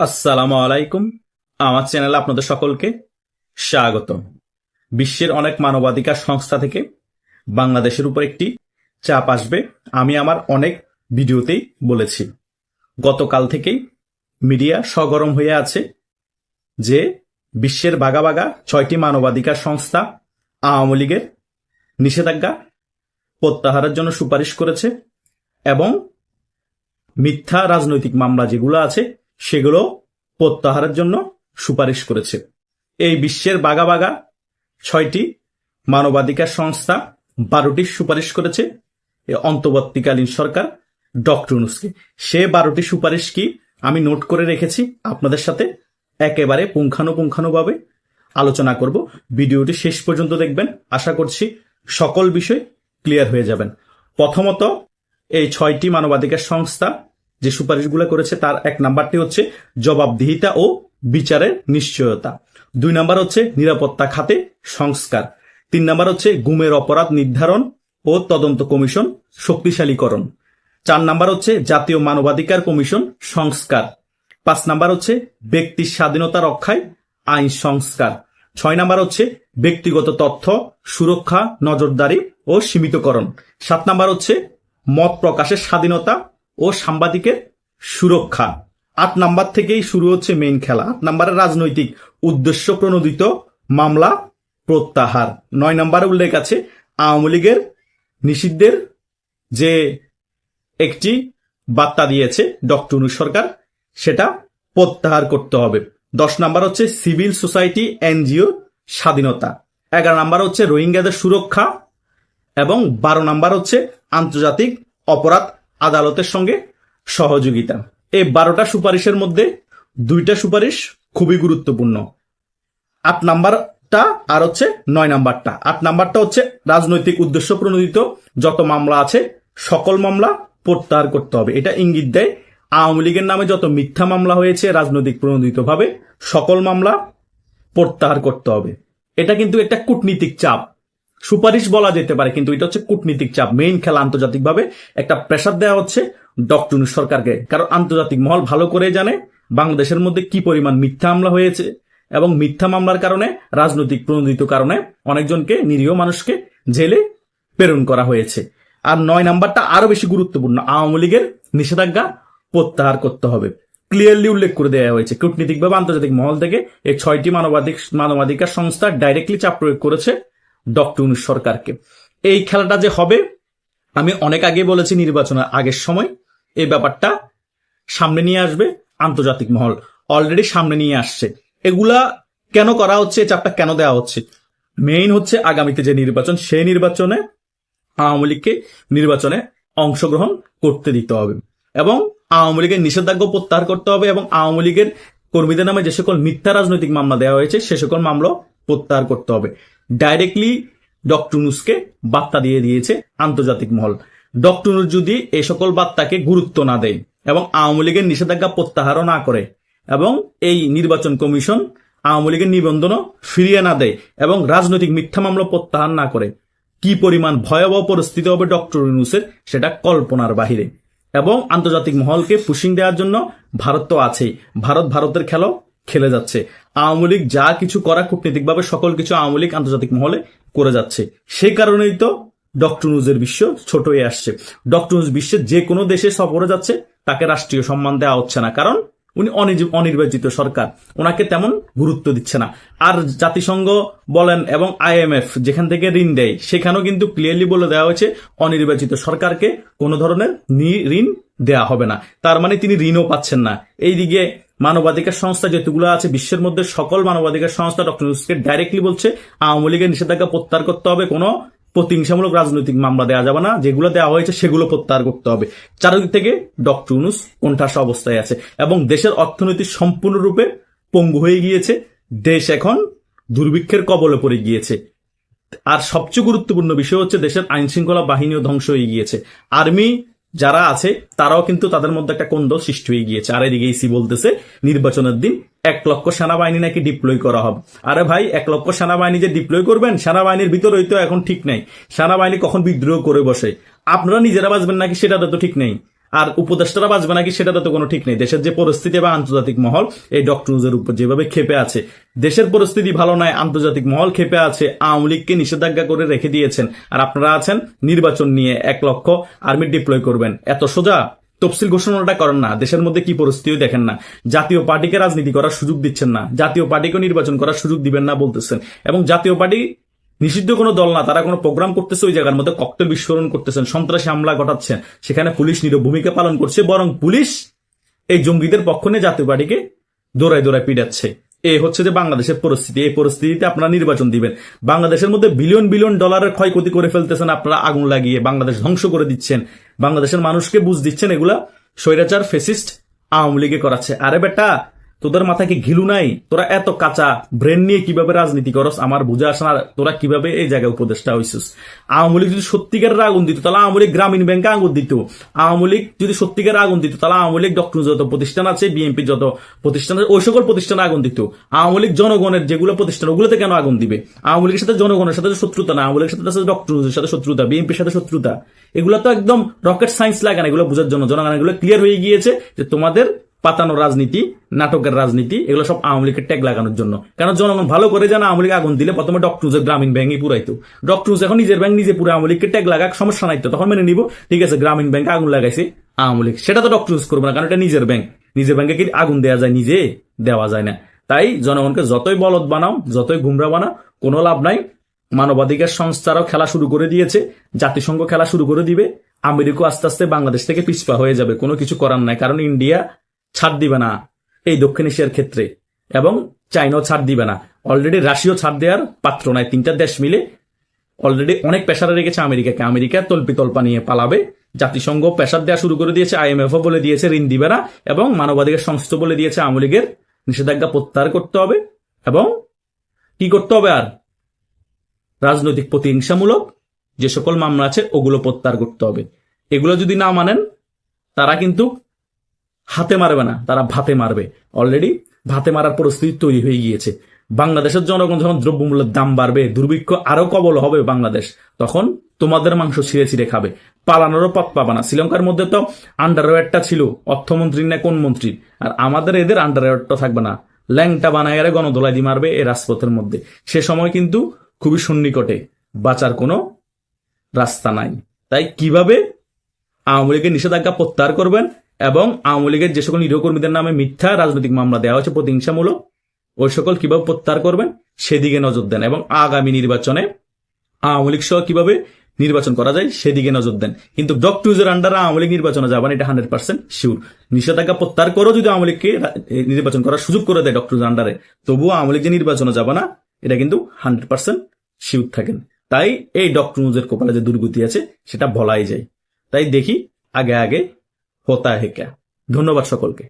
আসসালামু আলাইকুম। আমার চ্যানেলে আপনাদের সকলকে স্বাগত বিশ্বের অনেক মানবাধিকার সংস্থা থেকে বাংলাদেশের উপর একটি চাপ আসবে, আমি আমার অনেক ভিডিওতেই বলেছি। গতকাল থেকেই মিডিয়া সগরম হয়ে আছে যে বিশ্বের বাগা বাগা ছয়টি মানবাধিকার সংস্থা আওয়ামী লীগের নিষেধাজ্ঞা প্রত্যাহারের জন্য সুপারিশ করেছে এবং মিথ্যা রাজনৈতিক মামলা যেগুলো আছে সেগুলো প্রত্যাহারের জন্য সুপারিশ করেছে। এই বিশ্বের বাগা বাগা ছয়টি মানবাধিকার সংস্থা বারোটি সুপারিশ করেছে। অন্তর্বর্তীকালীন সরকার ডক্টর ইউনুসকে। সে বারোটি সুপারিশ কি আমি নোট করে রেখেছি, আপনাদের সাথে একেবারে পুঙ্খানুপুঙ্খানুভাবে আলোচনা করব। ভিডিওটি শেষ পর্যন্ত দেখবেন। আশা করছি সকল বিষয় ক্লিয়ার হয়ে যাবেন। প্রথমত, এই ছয়টি মানবাধিকার সংস্থা যে সুপারিশগুলো করেছে তার এক নাম্বারটি হচ্ছে জবাবদিহিতা ও বিচারের নিশ্চয়তা। দুই নাম্বার হচ্ছে নিরাপত্তা খাতে সংস্কার। তিন নাম্বার হচ্ছে গুমের অপরাধ নির্ধারণ ও তদন্ত কমিশন শক্তিশালীকরণ। চার নাম্বার হচ্ছে জাতীয় মানবাধিকার কমিশন সংস্কার। পাঁচ নাম্বার হচ্ছে ব্যক্তির স্বাধীনতা রক্ষায় আইন সংস্কার। ছয় নাম্বার হচ্ছে ব্যক্তিগত তথ্য সুরক্ষা, নজরদারি ও সীমিতকরণ। সাত নাম্বার হচ্ছে মত প্রকাশের স্বাধীনতা ও সাংবাদিকের সুরক্ষা। আট নাম্বার থেকেই শুরু হচ্ছে মেইন খেলা। আট নাম্বারের রাজনৈতিক উদ্দেশ্য প্রণোদিত মামলা প্রত্যাহার। নয় নম্বরে উল্লেখ আছে আওয়ামী লীগের নিষিদ্ধের যে একটি বার্তা দিয়েছে ডক্টর সরকার, সেটা প্রত্যাহার করতে হবে। দশ নাম্বার হচ্ছে সিভিল সোসাইটি, এনজিও, স্বাধীনতা। এগারো নাম্বার হচ্ছে রোহিঙ্গাদের সুরক্ষা এবং বারো নাম্বার হচ্ছে আন্তর্জাতিক অপরাধ আদালতের সঙ্গে সহযোগিতা। এই বারোটা সুপারিশের মধ্যে দুইটা সুপারিশ খুবই গুরুত্বপূর্ণ। আট নাম্বারটা আর হচ্ছে নয় নাম্বারটা। আট নাম্বারটা হচ্ছে রাজনৈতিক উদ্দেশ্য প্রণোদিত। যত মামলা আছে, সকল মামলা প্রত্যাহার করতে হবে। এটা ইঙ্গিত দেয় আওয়ামী লীগের নামে যত মিথ্যা মামলা হয়েছে রাজনৈতিক প্রণোদিতভাবে, সকল মামলা প্রত্যাহার করতে হবে। এটা কিন্তু একটা কূটনীতিক চাপ। সুপারিশ বলা যেতে পারে, কিন্তু এটা হচ্ছে কূটনীতিক চাপ। মেইন খেলা আন্তর্জাতিকভাবে একটা প্রেশার দেওয়া হচ্ছে ডক্টর সরকারকে। কারণ আন্তর্জাতিক মহল ভালো করে জানে বাংলাদেশের মধ্যে কি পরিমাণ মিথ্যা হামলা হয়েছে এবং মিথ্যা মামলার কারণে, রাজনৈতিক প্রণোদিত কারণে অনেকজনকে, নিরীহ মানুষকে জেলে প্রেরণ করা হয়েছে। আর নয় নাম্বারটা আরও বেশি গুরুত্বপূর্ণ, আওয়ামী লীগের নিষেধাজ্ঞা প্রত্যাহার করতে হবে। ক্লিয়ারলি উল্লেখ করে দেওয়া হয়েছে, কূটনীতিকভাবে আন্তর্জাতিক মহল থেকে এই ছয়টি মানবাধিক, মানবাধিকার সংস্থা ডাইরেক্টলি চাপ প্রয়োগ করেছে ডক্টর ইউনূস সরকারকে। এই খেলাটা যে হবে, আমি অনেক আগে বলেছি নির্বাচনের আগের সময়, এই ব্যাপারটা সামনে নিয়ে আসবে আন্তর্জাতিক মহল। অলরেডি সামনে নিয়ে আসছে। এগুলা কেন করা হচ্ছে চাপটা কেন দেওয়া হচ্ছে? মেইন হচ্ছে আগামীতে যে নির্বাচন, সেই নির্বাচনে আওয়ামী লীগকে নির্বাচনে অংশগ্রহণ করতে দিতে হবে এবং আওয়ামী লীগের নিষেধাজ্ঞা প্রত্যাহার করতে হবে এবং আওয়ামী লীগের কর্মীদের নামে যে সকল মিথ্যা রাজনৈতিক মামলা দেওয়া হয়েছে, সে সকল মামলা প্রত্যাহার করতে হবে। ডাইরেক্টলি ডক্টর নুসকে বার্তা দিয়ে দিয়েছে আন্তর্জাতিক মহল। ডক্টুনুস যদি এই সকল বার্তাকে গুরুত্ব না দেয় এবং আওয়ামী লীগের নিষেধাজ্ঞা প্রত্যাহারও না করে এবং এই নির্বাচন কমিশন আওয়ামী লীগের নিবন্ধনও ফিরিয়ে না দেয় এবং রাজনৈতিক মিথ্যা মামলা প্রত্যাহার না করে, কি পরিমাণ ভয়াবহ পরিস্থিতি হবে ডক্টর ইউনুসের সেটা কল্পনার বাহিরে। এবং আন্তর্জাতিক মহলকে পুশিং দেওয়ার জন্য ভারত তো আছেই। ভারত ভারতের খেলাও খেলে যাচ্ছে। আওয়ামী লীগ যা কিছু করা কূটনীতিকভাবে সকল কিছু আওয়ামী লীগ আন্তর্জাতিক মহলে করে যাচ্ছে। সেই কারণেই তো ডক্টর নুজের বিশ্ব ছোট হয়ে আসছে। ডক্টর নুজ বিশ্বের যে কোনো দেশে সফরে যাচ্ছে, তাকে রাষ্ট্রীয় সম্মান দেওয়া হচ্ছে না। কারণ উনি অনির্বাচিত সরকার। ওনাকে তেমন গুরুত্ব দিচ্ছে না। আর জাতিসংঘ বলেন এবং আইএমএফ যেখান থেকে ঋণ দেয়, সেখানেও কিন্তু ক্লিয়ারলি বলে দেওয়া হয়েছে, অনির্বাচিত সরকারকে কোনো ধরনের ঋণ দেয়া হবে না। তার মানে তিনি ঋণও পাচ্ছেন না। এইদিকে মানবাধিকার সংস্থা যেগুলো আছে, বিশ্বের মধ্যে সকল মানবাধিকার সংস্থা ডক্টর ইউনুসকে ডাইরেক্টলি বলছে, আওয়ামী লীগের নিষেধাজ্ঞা প্রত্যাহার করতে হবে, কোনো প্রতিহিংসামূলক রাজনৈতিক মামলা দেওয়া যাবে না, যেগুলো দেওয়া হয়েছে সেগুলো প্রত্যাহার করতে হবে। চারিদিক থেকে ডক্টর ইউনুস কোণঠাসা অবস্থায় আছে এবং দেশের অর্থনীতি সম্পূর্ণরূপে পঙ্গু হয়ে গিয়েছে, দেশ এখন দুর্ভিক্ষের কবলে পড়ে গিয়েছে। আর সবচেয়ে গুরুত্বপূর্ণ বিষয় হচ্ছে, দেশের আইন শৃঙ্খলা বাহিনীও ধ্বংস হয়ে গিয়েছে। আর্মি যারা আছে, তারাও কিন্তু তাদের মধ্যে একটা কোন্দল সৃষ্টি হয়ে গিয়েছে। আর এদিকে ইসি বলতেছে, নির্বাচনের দিন এক লক্ষ সেনাবাহিনী নাকি ডিপ্লয় করা হবে। আরে ভাই, এক লক্ষ সেনাবাহিনী যে ডিপ্লয় করবেন, সেনাবাহিনীর ভিতরে তো এখন ঠিক নাই। সেনাবাহিনী কখন বিদ্রোহ করে বসে? আপনারা নিজেরা বাঁচবেন নাকি সেটা তো ঠিক নেই। আর উপদেষ্টারা বাঁচবে নাকি সেটা তো কোনো ঠিক নেই। দেশের যে পরিস্থিতি বা আন্তর্জাতিক মহল, এই ডক্টর উপর যেভাবে খেপে আছে, দেশের পরিস্থিতি ভালো নয়, আন্তর্জাতিক মহল খেপে আছে, আওয়ামী লীগকে নিষেধাজ্ঞা করে রেখে দিয়েছেন। আর আপনারা আছেন, নির্বাচন নিয়ে এক লক্ষ আর্মি ডিপ্লয় করবেন। এত সোজা? তফসিল ঘোষণাটা করেন না। দেশের মধ্যে কি পরিস্থিতি দেখেন না। জাতীয় পার্টিকে রাজনীতি করার সুযোগ দিচ্ছেন না। জাতীয় পার্টিকে নির্বাচন করার সুযোগ দিবেন না বলতেছেন। এবং জাতীয় পার্টি নিষিদ্ধ কোনো দল না, তারা কোনো প্রোগ্রাম করতেছে ওই জায়গার মধ্যে, ককটেল বিস্ফোরণ করতেছেন, সন্ত্রাসী হামলা ঘটাচ্ছেন। সেখানে পুলিশ নিরব ভূমিকা পালন করছে, বরং পুলিশ এই জঙ্গিদের পক্ষ নিয়ে জাতীয় পার্টিকে দৌড়ায় দৌড়ায় পিটাচ্ছে। এই হচ্ছে যে বাংলাদেশের পরিস্থিতি। এই পরিস্থিতিতে আপনারা নির্বাচন দিবেন। বাংলাদেশের মধ্যে বিলিয়ন বিলিয়ন ডলারের ক্ষয়ক্ষতি করে ফেলতেছেন, আপনারা আগুন লাগিয়ে বাংলাদেশ ধ্বংস করে দিচ্ছেন। বাংলাদেশের মানুষকে বুঝ দিচ্ছেন, এগুলা স্বৈরাচার, ফেসিস্ট আওয়ামী লীগে করাচ্ছে। আরে বেটা তোদের মাথায় কি ঘিলু নাই? তোরা এত কাঁচা ব্রেন নিয়ে কীভাবে রাজনীতি করস? আমার বুঝে আসে না, তোরা কীভাবে এই জায়গায় উপদেষ্টা হইছিস আওয়ামী লীগ যদি সত্যিকারের আগুন দিত, তাহলে আওয়ামী লীগ গ্রামীণ ব্যাংকে আগুন দিত। আওয়ামী লীগ যদি সত্যিকারের আগুন দিত, তাহলে আওয়ামী লীগ ডক্টর যত প্রতিষ্ঠান আছে, বিএনপি যত প্রতিষ্ঠান আছে, ওই সকল প্রতিষ্ঠানে আগুন দিত। আওয়ামী লীগ জনগণের যেগুলো প্রতিষ্ঠান, ওগুলোতে কেন আগুন দিবে? আওয়ামী লীগের সাথে জনগণের সাথে শত্রুতা না, আওয়ামী লীগের সাথে ডক্টর সাথে শত্রুতা, বিএনপির সাথে শত্রুতা। এগুলো তো একদম রকেট সায়েন্স লাগে না, এগুলো বোঝার জন্য। জনগণ এগুলো ক্লিয়ার হয়ে গিয়েছে যে তোমাদের পাতানো রাজনীতি, নাটকের রাজনীতি, এগুলো সব আওয়ামী লীগের ট্যাগ লাগানোর জন্য। কারণ জনগণ ভালো করে জানা আওয়ামী লীগ আগুন দিলে প্রথমে ডক্টরুজের গ্রামীণ ব্যাংকই পুরাইতো। ডক্টরুজ এখন নিজের ব্যাংক নিজে পুরো আওয়ামী লীগকে ট্যাগ লাগাক, সমস্যা নাই তো, তখন মেনে নিব। ঠিক আছে গ্রামীণ ব্যাংকে আগুন লাগাইছে আওয়ামী লীগ। সেটা তো ডক্টরুজ করবে না, কারণ এটা নিজের ব্যাংক নিজের ব্যাংকে কি আগুন দেওয়া যায়, নিজে দেওয়া যায় না। তাই জনগণকে যতই বলদ বানাও, যতই গুমরা বানাও, কোনো লাভ নাই। মানবাধিকার সংস্থারাও খেলা শুরু করে দিয়েছে, জাতিসংঘ খেলা শুরু করে দিবে। আমেরিকা আস্তে আস্তে বাংলাদেশ থেকে পিছপা হয়ে যাবে, কোনো কিছু করার নাই। কারণ ইন্ডিয়া ছাড় দিবে না এই দক্ষিণ এশিয়ার ক্ষেত্রে। এবং চাইনাও ছাড় দিবে না। অলরেডি রাশিয়াও ছাড় দেওয়ার পাত্র নাই। তিনটা দেশ মিলে অলরেডি অনেক পেশারে রেখেছে আমেরিকাকে। আমেরিকা তল্পি তল্পা নিয়ে পালাবে। জাতিসংঘ পেশার দেওয়া শুরু করে দিয়েছে। আইএমএফও বলে দিয়েছে, ঋণ দিবে না। এবং মানবাধিকার সংস্থা বলে দিয়েছে, আওয়ামী লীগের নিষেধাজ্ঞা প্রত্যাহার করতে হবে। এবং কি করতে হবে আর? রাজনৈতিক প্রতিহিংসামূলক যে সকল মামলা আছে, ওগুলো প্রত্যাহার করতে হবে। এগুলো যদি না মানেন, তারা কিন্তু হাতে মারবে না, তারা ভাতে মারবে। অলরেডি ভাতে মারার পরিস্থিতি তৈরি হয়ে গিয়েছে। বাংলাদেশের জনগণ যখন দ্রব্যমূল্যের দাম বাড়বে, দুর্ভিক্ষ আরও কবল হবে বাংলাদেশ, তখন তোমাদের মাংস ছিঁড়ে ছিঁড়ে খাবে। পালানোরও পথ পাবা না। শ্রীলঙ্কার মধ্যে তো আন্ডারওয়্যারটা ছিল অর্থমন্ত্রী না কোন মন্ত্রী আর আমাদের এদের আন্ডারওয়্যারটা থাকবে না। ল্যাংটা বানায় গণদোলাই দিয়ে মারবে এই রাজপথের মধ্যে। সে সময় কিন্তু খুবই সন্নিকটে বাঁচার কোনো রাস্তা নাই। তাই কীভাবে আওয়ামী লীগের নিষেধাজ্ঞা প্রত্যাহার করবেন এবং আওয়ামী লীগের যে সকল নিরীহ কর্মীদের নামে মিথ্যা রাজনৈতিক মামলা দেওয়া হচ্ছে প্রতিহিংসামূলক, ওই সকল কীভাবে প্রত্যাহার করবেন সেদিকে নজর দেন এবং আগামী নির্বাচনে আওয়ামী লীগ সহ কীভাবে নির্বাচন করা যায় সেদিকে নজর দেন। কিন্তু ডক্টুজের আন্ডারে আওয়ামী লীগ নির্বাচনে যাবেন, এটা হান্ড্রেড পার্সেন্ট শিওর নিষেধাজ্ঞা প্রত্যাহার করেও যদি আওয়ামী লীগকে নির্বাচন করার সুযোগ করে দেয় ডক্টুজের আন্ডারে তবুও আওয়ামী লীগ যে নির্বাচনে যাবে না, এটা কিন্তু হান্ড্রেড পার্সেন্ট শিওর থাকেন। তাই এই ডক্টর কপালে যে দুর্গতি আছে, সেটা বলাই যায়। তাই দেখি আগে আগে হতা হেকা ধন্যবাদ সকলকে।